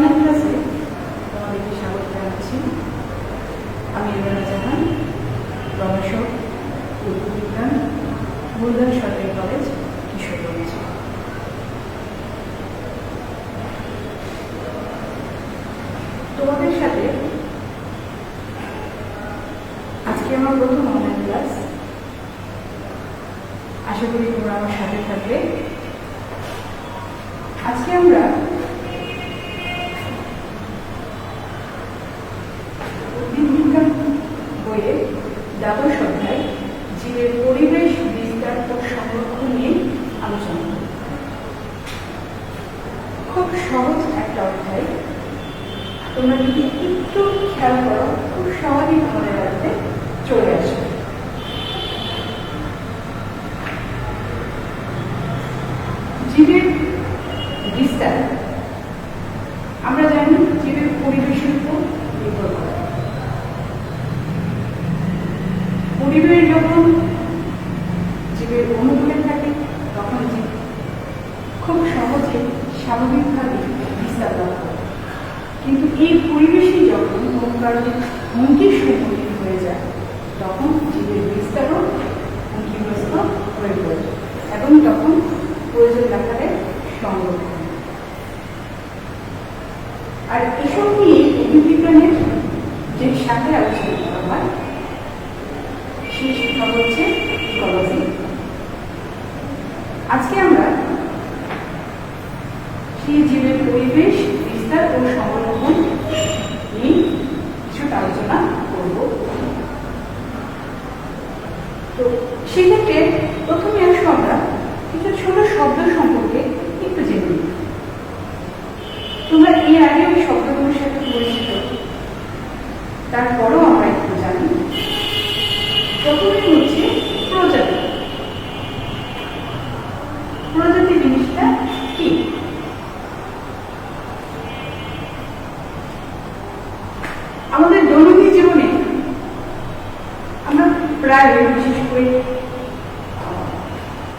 অনেক ক্লাসে তোমাদেরকে স্বাগত জানাচ্ছি? আমি ইমরানা জাহান প্রভাষক উদ্ভিদবিজ্ঞান মূলধন সরকারি কলেজ, কিশোরগঞ্জ। তোমাদের সাথে আজকে আমার প্রথম অনলাইন ক্লাস আশা করি তোমরা আমার সাথে থাকবে। আজকে আমরা উদ্ভিদবিজ্ঞান বইয়ে দ্বাদশ অধ্যায় জীবের পরিবেশ বিস্তার ও সংরক্ষণ নিয়ে আলোচনা করব খুব সহজ একটা অধ্যায় তোমরা যদি একটু খেয়াল করো খুব সহজেই মনে রাখতে চলে আসবে জীবের বিস্তার আমরা জানি জীবের পরিবেশের উপর নির্ভর করে পরিবেশ যখন জীবের অনুকূলে থাকে তখন জীব খুব সহজে স্বাভাবিকভাবে বিস্তার লাভ করে কিন্তু এই পরিবেশই যখন কোনো কারণে হুমকির সম্মুখীন হয়ে যায় তখন জীবের বিস্তারও হুমকিগ্রস্ত হয়ে পড়ে এবং তখন প্রয়োজন দেখা দেয় সংরক্ষণ আর এসব নিয়ে উদ্ভিদবিজ্ঞানের যে শাখায় আলোচনা করা হয় সেই শিক্ষা হচ্ছে ইকোলজি আজকে আমরা সেই জীবের পরিবেশ বিস্তার ও সংরক্ষণ নিয়ে কিছুটা আলোচনা করব তো সেক্ষেত্রে প্রথমে আসব আমরা কিছু ছোট শব্দ সম্পর্কে একটু জেনে নিই তোমরা এর আগে ওই শব্দগুলোর সাথে পরিচিত তারপরেও আমরা একটু জানি প্রথমে হচ্ছে প্রজাতি প্রজাতি জিনিসটা কি আমাদের দৈনন্দিন জীবনে আমরা প্রায় বিশেষ করে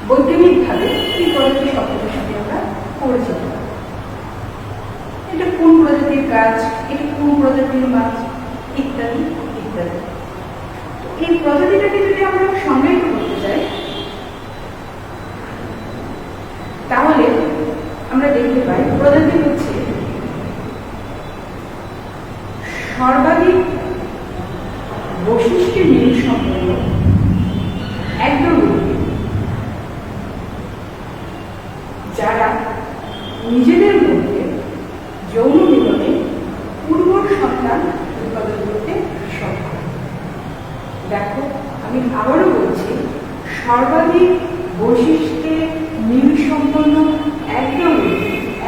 বৈজ্ঞানিকভাবে এই প্রজাতি শব্দটার সাথে আমরা পরিচিত এটা কোন প্রজাতির গাছ, এটা কোন প্রজাতির মাছ, ইত্যাদি ইত্যাদি। এই প্রজাতিটাকে যদি আমরা সংজ্ঞায়িত করতে চাই, তাহলে আমরা দেখতে পাই প্রজাতি হচ্ছে সর্বাধিক বৈশিষ্ট্যের মিল সম্পন্ন একদম উদ্ভিদ যারা নিজেদের মধ্যে যৌন মিলনে উর্বর সন্তান উৎপাদন করতে সক্ষম দেখো আমি আবারও বলছি সর্বাধিক বৈশিষ্ট্যে মিল সম্পন্ন একদল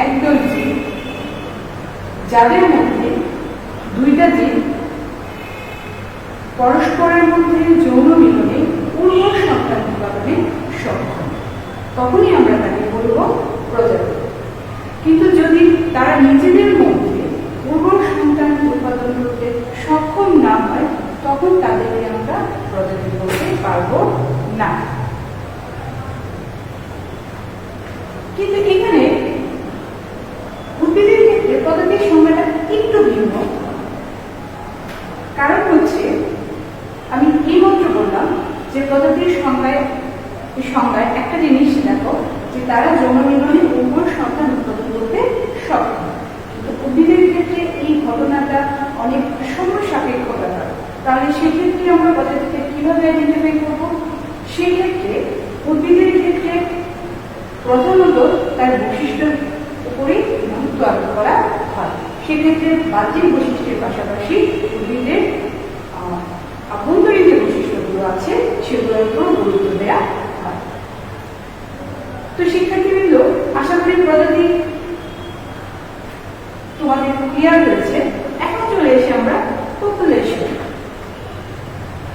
একদল জীব। যাদের মধ্যে দুইটা জীব, পরস্পরের মধ্যে যৌন মিলনে উর্বর সন্তান উৎপাদনে সক্ষম। তখনই আমরা তাকে বলব প্রজাতি কিন্তু যদি তারা নিজেদের মধ্যে উর্বর সন্তান উৎপাদন করতে সক্ষম না হয়, তখন তাদেরকে আমরা প্রজাতি পারব? না। কিন্তু এখানে উদ্ভিদের ক্ষেত্রে প্রজাতির সংজ্ঞাটা একটু ভিন্ন। কারণ হচ্ছে, আমি এই এইমাত্র বললাম যে প্রজাতির সংজ্ঞায় সংজ্ঞায় একটা জিনিস দেখো, যে তারা যৌন মিলনে উর্বর সন্তান উৎপাদন করতে সক্ষম। কিন্তু উদ্ভিদের ক্ষেত্রে এই ঘটনাটা অনেক সময় সাপেক্ষ ব্যাপার। তাহলে সেক্ষেত্রে আমরা প্রজাতিকে কীভাবে আইডেন্টিফাই করব? সেই ক্ষেত্রে উদ্ভিদের ক্ষেত্রে প্রধানত তার বৈশিষ্ট্যের উপরেই গুরুত্ব আরোপ করা হয়। সেক্ষেত্রে বাহ্যিক বৈশিষ্ট্যের পাশাপাশি উদ্ভিদের আভ্যন্তরীণ যে বৈশিষ্ট্যগুলো আছে, সেগুলোর উপর গুরুত্ব দেওয়া হয়। তো শিক্ষার্থীবৃন্দ, আশা করি প্রজাতি তোমাদের ক্লিয়ার হয়েছে এখন চলে এসে আমরা পপুলেশন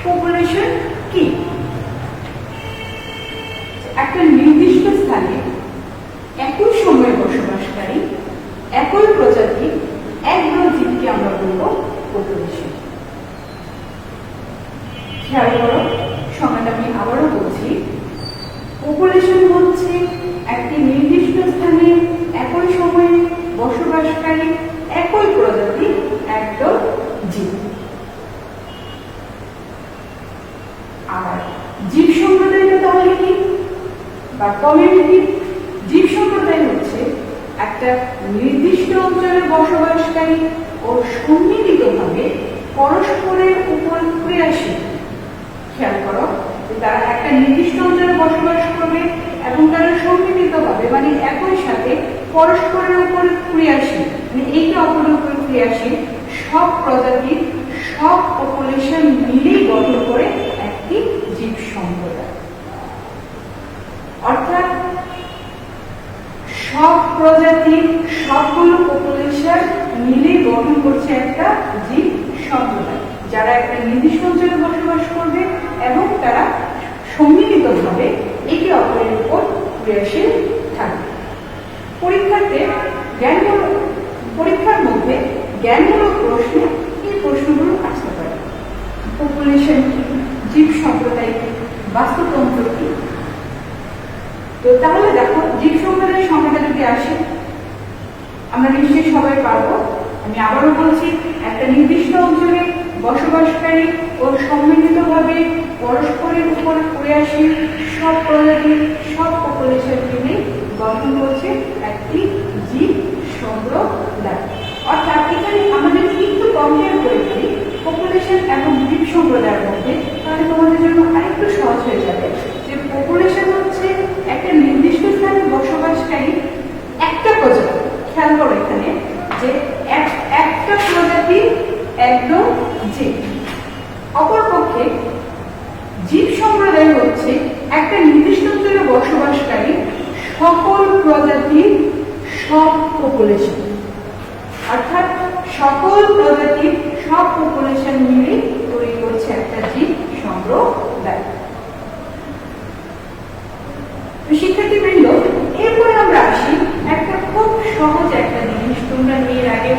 পপুলেশন কি? একটা নির্দিষ্ট স্থানে একই সময়ে বসবাসকারী, একই প্রজাতি, একদল জীবকে আমরা বলব পপুলেশন খেয়াল করো, সংজ্ঞাটা আমি আবারও বলছি পপুলেশন হচ্ছে একটি নির্দিষ্ট স্থানে একই সময়ে বসবাসকারী বা কমিউনিটি জীব সম্প্রদায় হচ্ছে একটা নির্দিষ্ট অঞ্চলে বসবাসকারী ও সম্মিলিতভাবে পরস্পরের উপর ক্রিয়াশীল। খেয়াল করো যে তারা একটা নির্দিষ্ট অঞ্চলে বসবাস করবে এবং তারা সম্মিলিতভাবে মানে একই সাথে পরস্পরের উপর ক্রিয়াশীল। মানে এইকে অপরের উপর ক্রিয়াশীল। সব প্রজাতির, সব পপুলেশন মিলেই গঠন করে একটি জীব সম্প্রদায় অর্থাৎ সব প্রজাতির সকল পপুলেশন মিলে গঠন করছে একটা জীব সম্প্রদায়। যারা একটা নির্দিষ্ট অঞ্চলে বসবাস করবে এবং তারা সম্মিলিতভাবে একে অপরের উপর ক্রিয়াশীল থাকবে। পরীক্ষাতে জ্ঞানমূলক পরীক্ষার মধ্যে জ্ঞানমূলক প্রশ্নে এই প্রশ্নগুলো আসতে পারে পপুলেশন কি জীব সম্প্রদায় কি বাস্তুতন্ত্র কি তো তাহলে দেখো জীব সম্প্রদায়ের সংখ্যাটা যদি আসে আমরা সবাই পারব। আমি আবারও বলছি, একটা নির্দিষ্ট অঞ্চলে বসবাসকারী ও সম্মিলিতভাবে পরস্পরের উপর ক্রিয়াশীল সব প্রজাতির, সব পপুলেশন মিলে গঠন করছে একটি জীব সম্প্রদায়। অর্থাৎ এখানে আমাদের একটু কম্পেয়ার করে ফেলি পপুলেশন এবং জীব সম্প্রদায়ের মধ্যে, তাহলে তোমাদের জন্য আরেকটু সহজ হয়ে যাবে যে পপুলেশন হচ্ছে একটা নির্দিষ্ট স্থানে বসবাসকারী একটা প্রজাতি খেয়াল করো এখানে যে এক- একটা প্রজাতি একদম জীব অপরপক্ষে জীব সম্প্রদায় হচ্ছে একটা নির্দিষ্ট অঞ্চলে বসবাসকারী সকল প্রজাতির সব পপুলেশন অর্থাৎ সকল প্রজাতির সব পপুলেশন মিলে তৈরি করছে একটা জীব সম্প্রদায় তো শিক্ষার্থীবৃন্দ এরপরে আমরা আসি একটা খুব সহজ একটা জিনিস তোমরা এর আগে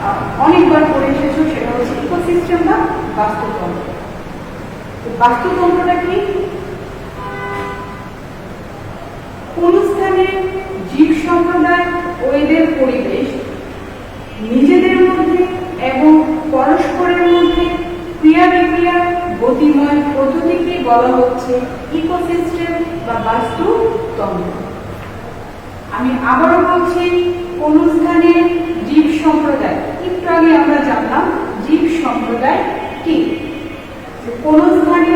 আহ, অনেকবার পড়ে এসেছ সেটা হচ্ছে ইকোসিস্টেম বা বাস্তুতন্ত্র তো বাস্তুতন্ত্রটা কি কোন স্থানে জীব সম্প্রদায় ও এদের পরিবেশ, নিজেদের মধ্যে এবং পরস্পরের মধ্যে ক্রিয়া বিক্রিয়া গতিময় পদ্ধতিকে বলা হচ্ছে ইকোসিস্টেম বা বাস্তুতন্ত্র। আমি আবারও বলছি, কোন স্থানে জীব সম্প্রদায়, একটু আগে আমরা জানলাম জীব সম্প্রদায় কি? কোন স্থানে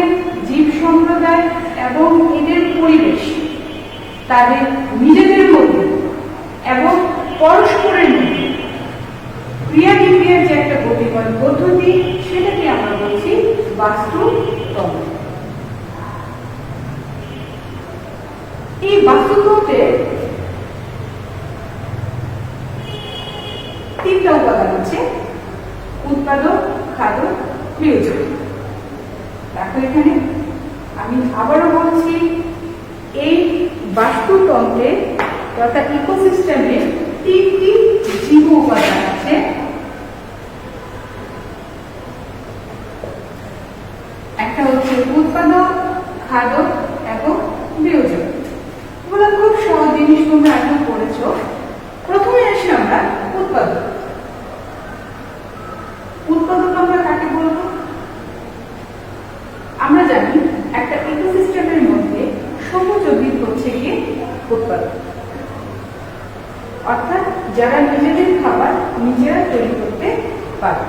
জীব সম্প্রদায় এবং এদের পরিবেশ তাদের নিজেদের মধ্যে এবং পরস্পরের মধ্যে ক্রিয়া বিক্রিয়ার যে একটা গতিময় পদ্ধতি, সেটাকে আমরা বলছি বাস্তুতন্ত্র। এই বাস্তুতন্ত্রে তিনটা উপাদান আছে, উৎপাদক, খাদক নিয়োজন দেখো এখানে। আমি আবারও বলছি বাস্তুতন্ত্রে অর্থাৎ ইকোসিস্টেমে তিনটি জীব উপাদান আছে। একটা হচ্ছে উৎপাদক, খাদক এবং বিয়োজন। এগুলো খুব সহজ জিনিস তোমরা এখন পড়েছ প্রথমে আসি আমরা উৎপাদক। উৎপাদক আমরা কাকে বলব আমরা জানি একটা ইকোসিস্টেমের মধ্যে সবুজ উদ্ভিদ হচ্ছে গিয়ে উৎপাদক অর্থাৎ যারা নিজেদের খাবার নিজেরা তৈরি করতে পারে।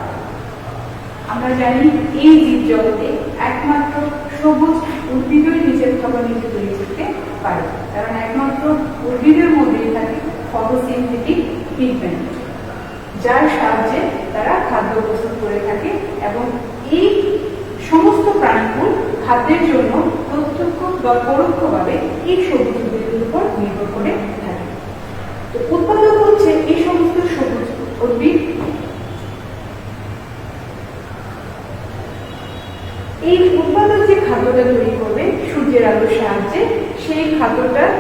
আমরা জানি এই জীব জগতে একমাত্র সবুজ উদ্ভিদই নিজের খাবার নিজে তৈরি করতে পারে। কারণ একমাত্র উদ্ভিদের মধ্যেই থাকে ফটোসিনথেটিক পিগমেন্ট যার সাহায্যে তারা খাদ্য প্রস্তুত করে থাকে এবং এই সমস্ত প্রাণীকুল খাদ্যের জন্য প্রত্যক্ষ বা পরোক্ষভাবে এই সবুজ উদ্ভিদের উপর নির্ভর করে থাকে। উৎপাদক হচ্ছে এই সমস্ত সবুজ উদ্ভিদ এই উৎপাদক যে খাদ্যটা তৈরি করবে সূর্যের আলোর সাহায্যে সেই খাদ্যটার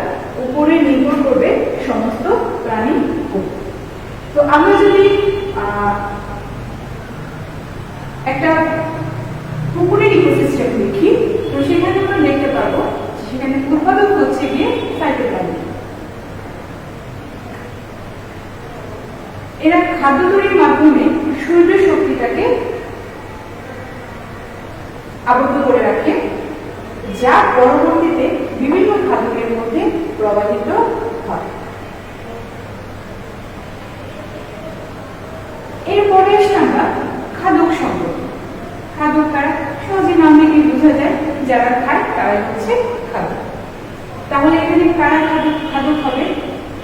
উপরে নির্ভর করবে সমস্ত প্রাণী কুল। তো আমরা যদি আহ, একটা পুকুরের ইকোসিস্টেম দেখি তো সেখানে আমরা দেখতে পারব যে সেখানে উৎপাদক হচ্ছে গিয়ে সাইটোপ্লাজম এরা খাদ্য তৈরির মাধ্যমে সূর্য শক্তিটাকে আবদ্ধ করে রাখে যা পরবর্তীতে বিভিন্ন খাদ্যের মধ্যে প্রবাহিত এরপরে আসি আমরা খাদক সম্পর্কে খাদক কারা সহজে নাম দেখে বোঝা যায় যারা খায় তারাই হচ্ছে খাদক। তাহলে এখানে কারা খাদক খাদক হবে?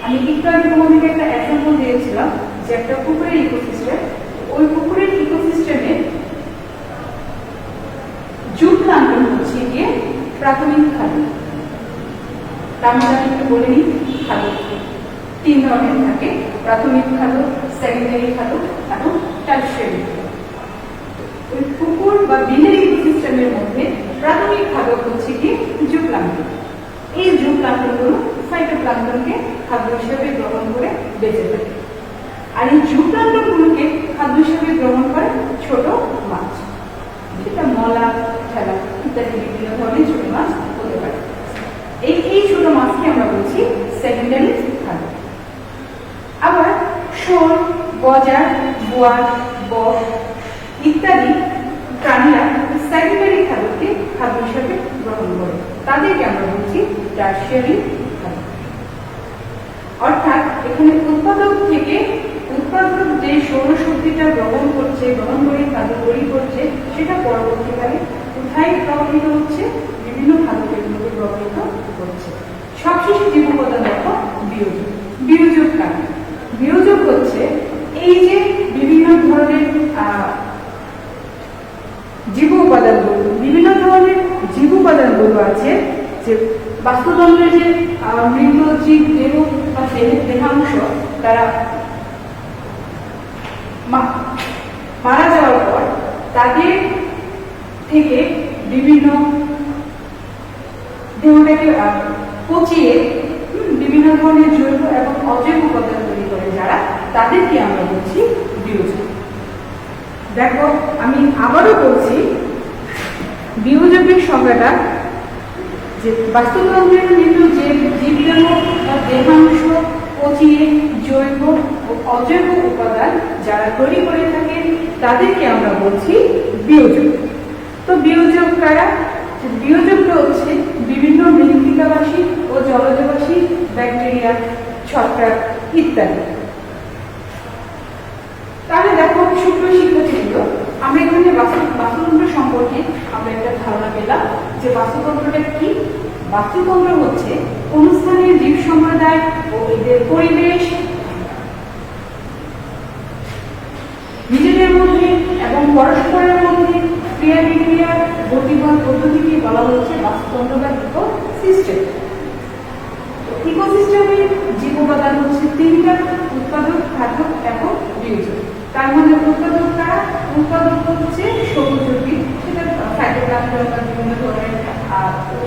আমি একটু আগে তোমাদেরকে একটা এক্সাম্পল দিয়েছিলাম যে একটা পুকুরের ইকোসিস্টেম ওই পুকুরের ইকোসিস্টেমে জুপ্লাঙ্কন হচ্ছে গিয়ে প্রাথমিক খাদ্য মধ্যে একটু বলে নিই খাদ্য তিন ধরনের থাকে, প্রাথমিক খাদ্য সেকেন্ডারি খাদ্য এবং টার্সিয়ারি পুকুর বা বিলের ইকোসিস্টেমের মধ্যে প্রাথমিক খাদ্য হচ্ছে কি জুপ্লাঙ্কন এই জুপ্লাঙ্কনগুলো ফাইটোপ্লাঙ্কনকে খাদ্য হিসেবে গ্রহণ করে বেঁচে থাকে। আর এই জুপ্লাঙ্কনগুলোকে খাদ্য হিসেবে গ্রহণ করে ছোট মাছ। যেটা মলা, ঠেলা ইত্যাদি বিভিন্ন ধরনের ছোট মাছ হতে পারে। এই এই ছোট মাছকে আমরা বলছি সেকেন্ডারি খাদ্য আবার শোল গজার বোয়ার বক ইত্যাদি প্রাণীরা সেকেন্ডারি খাদ্যকে খাদ্য হিসেবে গ্রহণ করে। তাদেরকে আমরা বলছি টার্সিয়ারি খাদ্য। অর্থাৎ এখানে উৎপাদক থেকে উৎপাদক যে সৌরশক্তিটা গ্রহণ করছে, গ্রহণ করে খাদ্য তৈরি করছে, সেটা পরবর্তীকালে কোথায় প্রভাবিত হচ্ছে? বিভিন্ন খাদ্যের মধ্যে প্রভাবিত হচ্ছে সবশেষে জীব উপাদান দেখো বিয়োজন বিয়োজক কারণ বিয়োজক হচ্ছে এই যে বিভিন্ন ধরনের জীব উপাদানগুলো, বিভিন্ন ধরনের জীব উপাদানগুলো আছে যে বাস্তুতন্ত্রের যে মৃত জীব, দেহ বা দেহাংশ তারা মারা যাওয়ার পর তাদের থেকে বিভিন্ন দেহটাকে পচিয়ে বিভিন্ন ধরনের জৈব এবং অজৈব উপাদান তৈরি করে যারা, তাদেরকে আমরা বলছি বিয়োজন। দেখো, আমি আবারও বলছি, বিয়োজকের সংজ্ঞাটা যে বাস্তুতন্ত্রের মৃত যে জীবদেহ দেহাংশ পচিয়ে জৈব ও অজৈব উপাদান যারা তৈরি করে থাকে তাদেরকে আমরা বলছি বিয়োজক তো বিয়োজক কারা? হচ্ছে বিভিন্ন মৃত্তিকাবাসী ও জলজবাসী, ব্যাকটেরিয়া, ছত্রাক ইত্যাদি। তাহলে দেখো সুপ্রিয় শিক্ষার্থীবৃন্দ আমরা এখানে বাস্তু- বাস্তুতন্ত্র সম্পর্কে আমরা একটা ধারণা পেলাম যে বাস্তুতন্ত্রটা কি? বাস্তুতন্ত্র হচ্ছে অনুষ্ঠানের জীব সম্প্রদায় ও এদের পরিবেশ নিজেদের মধ্যে এবং পরস্পরের মধ্যে ক্রিয়া বিক্রিয়ার পদ্ধতিকে বলা হচ্ছে বাস্তুতন্ত্র বা ইকোসিস্টেম ইকোসিস্টেমের জীব উপাদান হচ্ছে তিনটা উৎপাদক খাদ্য এবং বিয়োজক তার মধ্যে উৎপাদক কারা? উৎপাদক হচ্ছে সবুজ উদ্ভিদ। সেটা ফাইটোপ্লাঙ্কটন বা বিভিন্ন ধরনের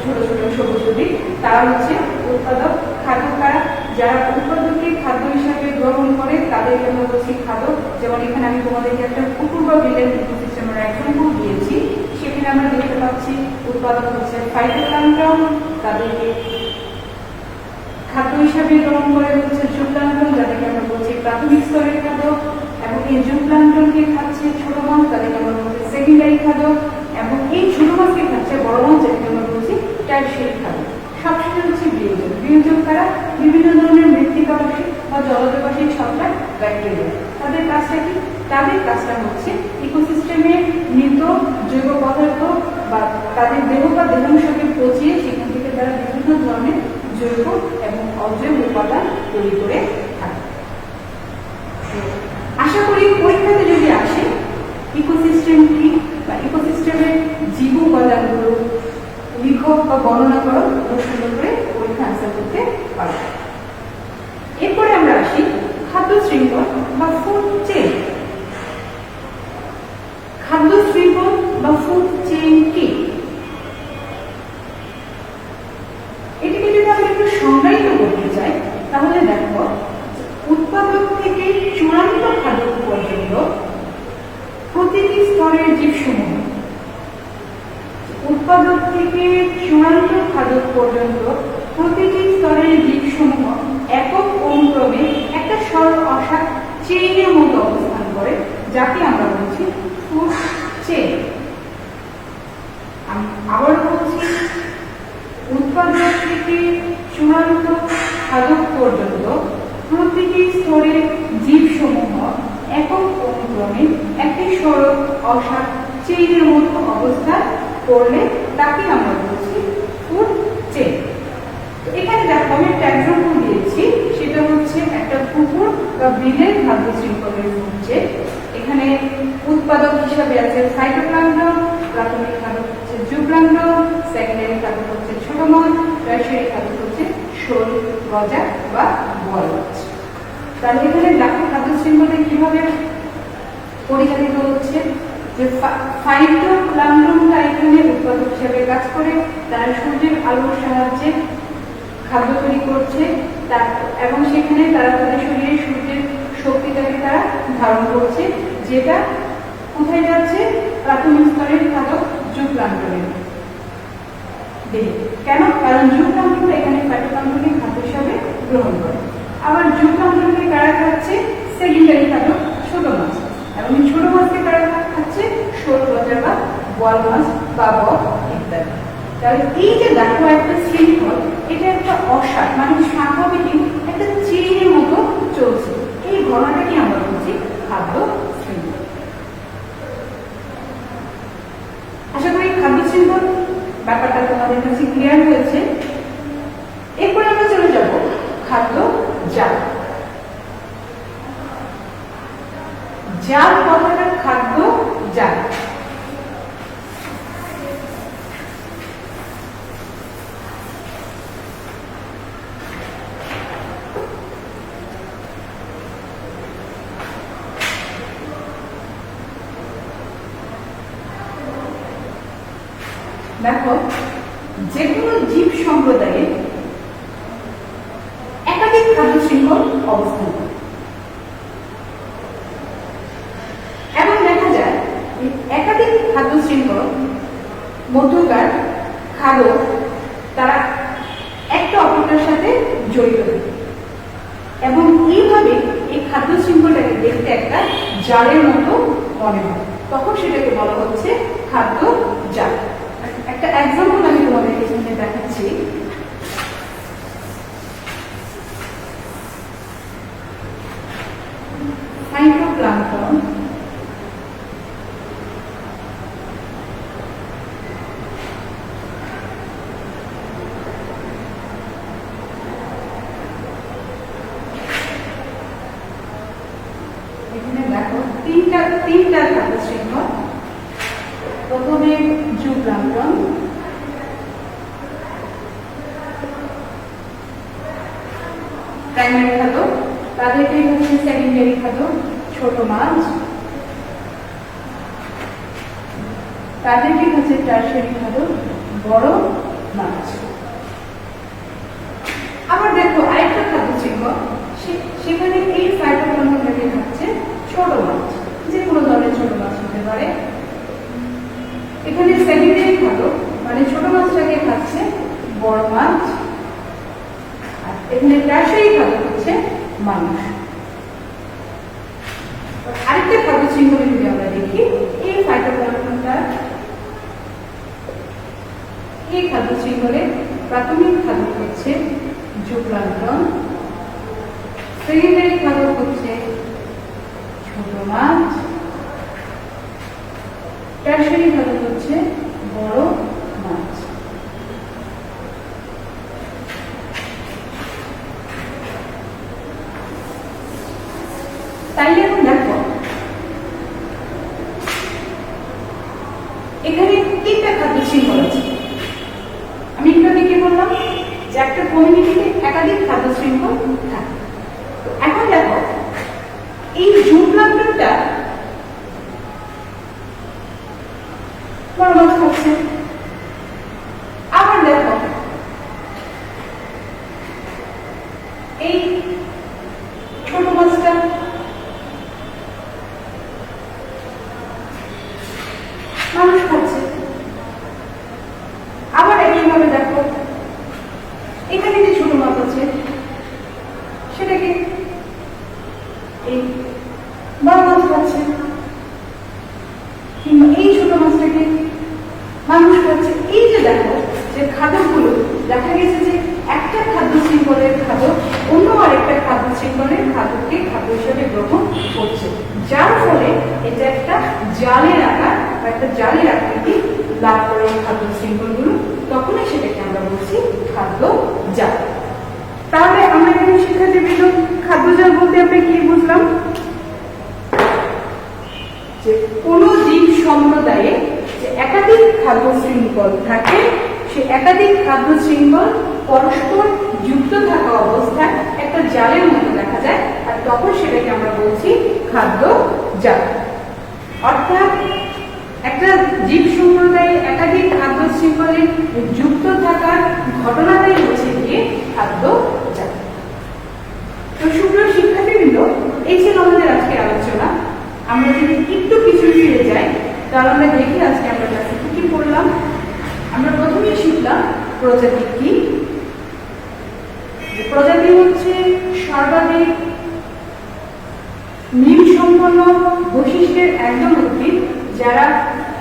ছোট ছোট সবুজ উদ্ভিদ। তারা হচ্ছে উৎপাদক। খাদ্য কারা? যারা উৎপাদককে খাদ্য হিসাবে গ্রহণ করে তাদেরকে আমরা বলছি খাদ্য। যেমন এখানে আমি তোমাদেরকে একটা কুকুর বা বিলের ইকোসিস্টেমের এক্সাম্পল দিয়েছি। আমরা দেখতে পাচ্ছি, উৎপাদক হচ্ছে ফাইটোপ্লাঙ্কটন তাদেরকে খাদ্য হিসাবে গ্রহণ করে হচ্ছে জুপ্লাঙ্কন যাদেরকে আমরা বলছি প্রাথমিক স্তরের খাদ্য, এবং এই জুপ্লাঙ্কনকে খাচ্ছে ছোট মাছ, তাদেরকে আমরা বলছি সেকেন্ডারি খাদ্য, এবং এই ছোট মাছকে খাচ্ছে বড় মাছ, যাদেরকে আমরা বলছি টার্সিয়ারি খাদ্য। সবশেষে হচ্ছে বিয়োজন বিয়োজন কারা? বিভিন্ন ধরনের মৃত্তিকাবাসী বা জলজবাসী ছত্রাক ব্যাকটেরিয়া তাদের কাজটা কি? তাদের কাজটা হচ্ছে ইকোসিস্টেমে মৃত জৈব পদার্থ বা তাদের দেহ বা দেহাংশকে পচিয়ে সেখান থেকে তারা বিভিন্ন ধরনের জৈব এবং অজৈব উপাদান তৈরি করে আশা করি পরীক্ষাতে যদি আসে, ইকোসিস্টেম কি বা ইকোসিস্টেমের জীব উপাদানগুলো লিখো বা বর্ণনা করো করে পরীক্ষা আনসার করতে পারো এরপরে আমরা আসি খাদ্য শৃঙ্খল বা ফুড চেইন খাদ্য শৃঙ্খল বা ফুড চেইন কি এটিকে যদি আমরা একটু সংজ্ঞায়িত করতে চাই তাহলে দেখো উৎপাদক থেকে চূড়ান্ত খাদ্য পর্যন্ত প্রতিটি স্তরের জীবসমূহ উৎপাদক থেকে চূড়ান্ত খাদক পর্যন্ত প্রতিটি স্তরের জীবসমূহ একক অনুক্রমে একটা সরল অসার চেইনের মতো অবস্থান করে যাকে আমরা বলছি ফুড চেইন আমি আবার বলছি উৎপাদক থেকে চূড়ান্ত চূড়ান্ত খাদক পর্যন্ত প্রতিটি স্তরের জীবসমূহ একক অনুক্রমে একটি সড়ক অসার চেইনের মতো অবস্থা করলে তাকে আমরা বলছি ফুড চেইন। এখানে দেখো, আমি একটা এক্সাম্পল দিয়েছি, সেটা হচ্ছে একটা পুকুর বা বিলের খাদ্য শৃঙ্খলের হচ্ছে এখানে উৎপাদক হিসাবে আছে সাইটোপ্লাঙ্কটন প্রাথমিক খাদ্য হচ্ছে জুপ্লাঙ্কটন সেকেন্ডারি খাদ্য হচ্ছে ছোট মাছ টার্সিয়ারি খাদ্য হচ্ছে শোল, গজা বা মাছ তাহলে দেখো খাদ্য শৃঙ্খলে কীভাবে পরিচালিত হচ্ছে? যে এখানে উৎপাদক হিসেবে কাজ করে, তারা সূর্যের আলোর সাহায্যে খাদ্য তৈরি করছে এবং সেখানে তারা তাদের শরীরে সূর্যের শক্তিটাকে তারা ধারণ করছে, যেটা কোথায় যাচ্ছে? প্রাথমিক স্তরের খাদক যুগলান্তরের দেহে কেন? কারণ যুগলান্তর এখানে প্যাটোকান্তকে খাদ্য হিসাবে গ্রহণ করে। আবার যুগলান্তরকে কারা খাচ্ছে? সেকেন্ডারি খাদক ছোট মাছ। এবং ছোট মাছকে কারা খাচ্ছে? শোল গজা বা বল মাছ বা বল ইত্যাদি। তাহলে এই যে দেখো একটা শৃঙ্খল, এটা একটা অসার মানে স্বাভাবিক একটা চেইনের মতো চলছে। এই ঘটনাটাকে আমরা বলছি? খাদ্য শৃঙ্খল। আশা করি খাদ্য শৃঙ্খল ব্যাপারটা তোমাদের কাছে ক্লিয়ার হয়েছে এরপরে আমরা চলে যাব খাদ্য জাল জাল কথাটা খাদ্য জাল দেখো যে কোনো জীব সম্প্রদায়ে একাধিক খাদ্য শৃঙ্খল অবস্থান করে। এবং দেখা যায় এই একাধিক খাদ্য শৃঙ্খল মধ্যকার খাদক তারা একটা অপরটার সাথে জড়িত থাকে এবং এইভাবে এই খাদ্য শৃঙ্খলটাকে দেখতে একটা জালের মতো মনে হয় তখন সেটাকে বলা হচ্ছে খাদ্য জাল একটা এক্সাম্পল আমি তোমাদের এখানে দেখাচ্ছি ফাইটোপ্লাঙ্কটন এখানে দেখো তিনটা তিনটা খাদ্য শৃঙ্খল প্রথমে জুপ্লাঙ্কটন প্রাইমারি খাদ্য তাদেরকে হচ্ছে সেকেন্ডারি খাদ্য ছোট মাছ। তাদেরকে হচ্ছে টার্সারি খাদ্য বড় মাছ। আবার দেখো আরেকটা খাদ্য ছিল সেখানে এই ফাইটোপ্লাঙ্কটনটাকে খাচ্ছে ছোট মাছ যে কোনো ধরনের ছোট মাছ হতে পারে এখানে সেকেন্ডারি খাদ্য মানে ছোট মাছটাকে খাচ্ছে বড় মাছ। আর এখানে টার্সারি খাদ্য হচ্ছে মানুষ আরেকটা খাদ্য শৃঙ্খলে যদি আমরা দেখি, এই ফাইটোপ্লাঙ্কটনটা এই খাদ্য শৃঙ্খলে প্রাথমিক খাদ্য হচ্ছে জুপ্লাঙ্কটন সেকেন্ডারি খাদ্য হচ্ছে ছোট মাছ। টার্সারি খাদ্য হচ্ছে বড় মাছ তাইলে এখন দেখো। এখানে আমি একটু আগে কি বললাম? যে একটা কমিউনিটিতে একাধিক খাদ্য শৃঙ্খল এখন দেখো, এই জুপ্লাঙ্কটনটা বড় মাছ খাচ্ছে আবার দেখো এই ছোট মাছটা মানুষ খাচ্ছে আবার একইভাবে দেখো এখানে যে ছোট মাছ আছে সেটাকে এই বড় মাছ খাচ্ছে কিংবা এই ছোট মাছটাকে মানুষ খাচ্ছে এই যে দেখো যে খাদ্যগুলো দেখা গেছে যে একটা খাদ্য শৃঙ্খলের খাদ্য অন্য আরেকটা খাদ্য শৃঙ্খলের খাদ্যকে খাদ্য হিসেবে গ্রহণ করছে যার ফলে এটা একটা জালের আকার বা একটা জালের আকৃতি লাভ করে এই খাদ্য শৃঙ্খলগুলো তখনই সেটাকে আমরা বলছি খাদ্য জাল তাহলে আমরা এখানে শিক্ষার্থীবৃন্দ খাদ্য জাল বলতে আমরা কি বুঝলাম যে কোন জীব সম্প্রদায়ে যে একাধিক খাদ্য শৃঙ্খল থাকে সে একাধিক খাদ্য শৃঙ্খল পরস্পর যুক্ত থাকা অবস্থায় একটা জালের মতো দেখা যায়, আর তখন সেটাকে আমরা বলছি খাদ্য জাল। অর্থাৎ একটা জীব সম্প্রদায়ে একাধিক খাদ্য শৃঙ্খলে যুক্ত থাকার ঘটনাটাই হচ্ছে গিয়ে খাদ্য জাল। তো সুপ্রিয় শিক্ষার্থীবৃন্দ, এই ছিল আমাদের আজকের আলোচনা। আমরা যদি একটু কিছু ফিরে যাই, তাহলে আমরা দেখি আজকে আমরা ক্লাসে কি কি পড়লাম। আমরা প্রথমেই শিখলাম প্রজাতি কি? প্রজাতি হচ্ছে সর্বাধিক মিল সম্পন্ন বৈশিষ্ট্যের একজন উদ্ভিদ যারা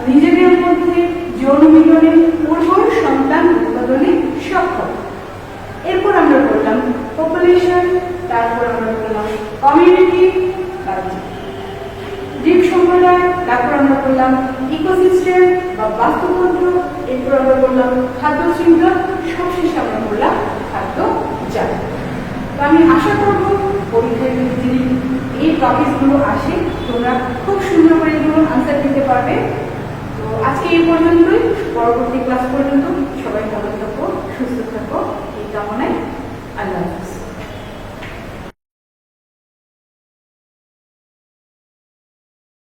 নিজেদের মধ্যে যৌন মিলনে উর্বর সন্তান উৎপাদনে সক্ষম। এরপর আমরা বললাম পপুলেশন তারপর আমরা বললাম কমিউনিটি জীব সম্প্রদায়, তারপর আমরা বললাম ইকোসিস্টেম বা বাস্তুতন্ত্র। এরপর আমরা খাদ্য শৃঙ্খলা, সবশেষে আমরা খাদ্য জাল। তো আমি আশা করব পরীক্ষায় যদি এই টপিকসগুলো আসে, তোমরা খুব সুন্দর করে এগুলো আনসার দিতে পারবে। তো আজকে এই পর্যন্তই। পরবর্তী ক্লাস পর্যন্ত সবাই ভালো থাকো, সুস্থ থাকো। এই কামনায় আল্লাহ হাফিজ।